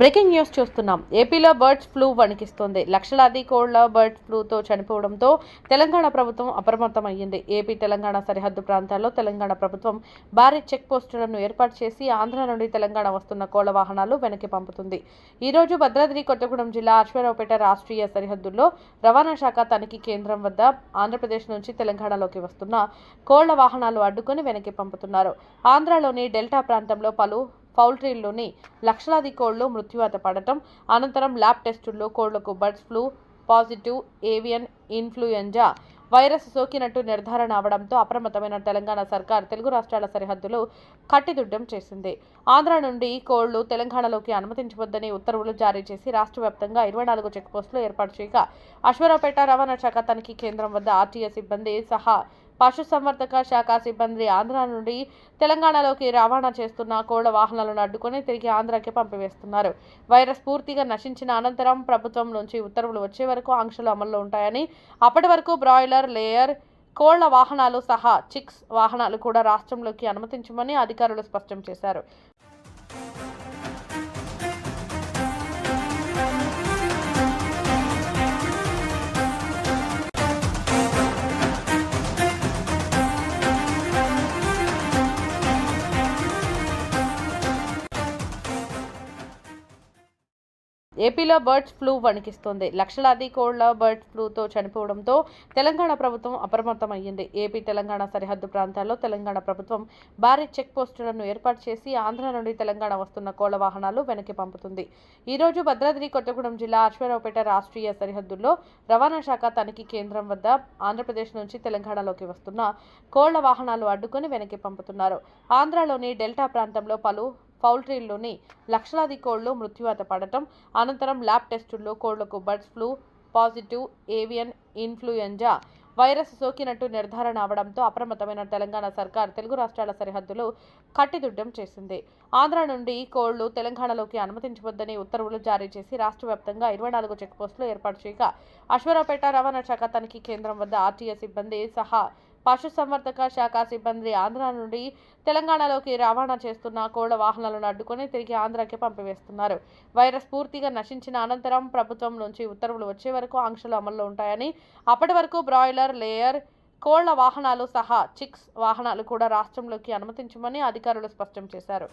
Breaking news చూస్తున్నాం. ఏపీలో birds flu వణికిస్తోంది. లక్షలాది కోళ్ళ బర్డ్ ఫ్లూతో చనిపోవడంతో తెలంగాణ ప్రభుత్వం అప్రమత్తమయ్యింది. ఏపీ తెలంగాణ సరిహద్దు ప్రాంతాల్లో తెలంగాణ ప్రభుత్వం భారీ చెక్ పోస్టులను ఏర్పాటు చేసి ఆంధ్ర నుండి తెలంగాణ వస్తున్న కోళ్ళ వాహనాలు వెనక్కి పంపుతుంది. ఈరోజు భద్రాద్రి కొత్తగూడెం జిల్లా అశ్వరావుపేట రాష్ట్రీయ సరిహద్దుల్లో రవాణా శాఖ తనిఖీ కేంద్రం వద్ద ఆంధ్రప్రదేశ్ నుంచి తెలంగాణలోకి వస్తున్న కోళ్ళ వాహనాలు అడ్డుకుని వెనక్కి పంపుతున్నారు. ఆంధ్రలోని డెల్టా ప్రాంతంలో పలు పౌల్ట్రీల్లోని లక్షలాది కోళ్ళు మృత్యువాత పడటం అనంతరం ల్యాబ్ టెస్టుల్లో కోళ్ళకు birds flu positive avian influenza virus సోకినట్టు నిర్ధారణ అవడంతో అప్రమత్తమైన తెలంగాణ సర్కార్ తెలుగు రాష్ట్రాల సరిహద్దులు కట్టిదుడ్డం చేసింది. ఆంధ్ర నుండి కోళ్ళు తెలంగాణలోకి అనుమతించవద్దని ఉత్తర్వులు జారీ చేసి రాష్ట్ర వ్యాప్తంగా ఇరవై నాలుగు చెక్పోస్టులు ఏర్పాటు చేయగా అశ్వరావుపేట రవాణా శాఖ తనిఖీ కేంద్రం వద్ద ఆర్టీఎస్ సిబ్బంది సహా పశుసంవర్ధక శాఖ సిబ్బంది ఆంధ్ర నుండి తెలంగాణలోకి రవాణా చేస్తున్న కోళ్ళ వాహనాలను అడ్డుకొని తిరిగి ఆంధ్రాకి పంపివేస్తున్నారు. వైరస్ పూర్తిగా నశించిన అనంతరం ప్రభుత్వం నుంచి ఉత్తర్వులు వచ్చే వరకు ఆంక్షలు అమల్లో ఉంటాయని అప్పటి వరకు బ్రాయిలర్ లేయర్ కోళ్ళ వాహనాలు సహా చిక్స్ వాహనాలు కూడా రాష్ట్రంలోకి అనుమతించమని అధికారులు స్పష్టం చేశారు. ఏపీలో బర్డ్స్ ఫ్లూ వణికిస్తోంది. లక్షలాది కోళ్ళ బర్డ్ ఫ్లూతో చనిపోవడంతో తెలంగాణ ప్రభుత్వం అప్రమత్తమయ్యింది. ఏపీ తెలంగాణ సరిహద్దు ప్రాంతాల్లో తెలంగాణ ప్రభుత్వం భారీ చెక్ పోస్టులను ఏర్పాటు చేసి ఆంధ్ర నుండి తెలంగాణ వస్తున్న కోళ్ళ వాహనాలు వెనక్కి పంపుతుంది. ఈరోజు భద్రాద్రి కొత్తగూడెం జిల్లా అశ్వరావుపేట రాష్ట్రీయ సరిహద్దుల్లో రవాణా శాఖ తనిఖీ కేంద్రం వద్ద ఆంధ్రప్రదేశ్ నుంచి తెలంగాణలోకి వస్తున్న కోళ్ళ వాహనాలు అడ్డుకొని వెనక్కి పంపుతున్నారు. ఆంధ్రలోని డెల్టా ప్రాంతంలో పలు పౌల్ట్రీల్లోని లక్షలాది కోళ్ళు మృత్యువాత పడటం అనంతరం ల్యాబ్ టెస్టుల్లో కోళ్ళకు birds flu positive avian influenza virus సోకినట్టు నిర్ధారణ అవడంతో అప్రమత్తమైన తెలంగాణ సర్కార్ తెలుగు రాష్ట్రాల సరిహద్దులు కట్టిదుడ్డం చేసింది. ఆంధ్ర నుండి కోళ్ళు తెలంగాణలోకి అనుమతించవద్దని ఉత్తర్వులు జారీ చేసి రాష్ట్ర వ్యాప్తంగా ఇరవై నాలుగు చెక్పోస్టులు ఏర్పాటు చేయగా అశ్వరావుపేట రవాణా శాఖ తనిఖీ కేంద్రం వద్ద ఆర్టీఏ సిబ్బంది సహా పశుసంవర్ధక శాఖ సిబ్బంది ఆంధ్ర నుండి తెలంగాణలోకి రవాణా చేస్తున్న కోళ్ళ వాహనాలను అడ్డుకొని తిరిగి ఆంధ్రాకి పంపివేస్తున్నారు. వైరస్ పూర్తిగా నశించిన అనంతరం ప్రభుత్వం నుంచి ఉత్తర్వులు వచ్చే వరకు ఆంక్షలు అమల్లో ఉంటాయని అప్పటి వరకు బ్రాయిలర్ లేయర్ కోళ్ళ వాహనాలు సహా చిక్స్ వాహనాలు కూడా రాష్ట్రంలోకి అనుమతించమని అధికారులు స్పష్టం చేశారు.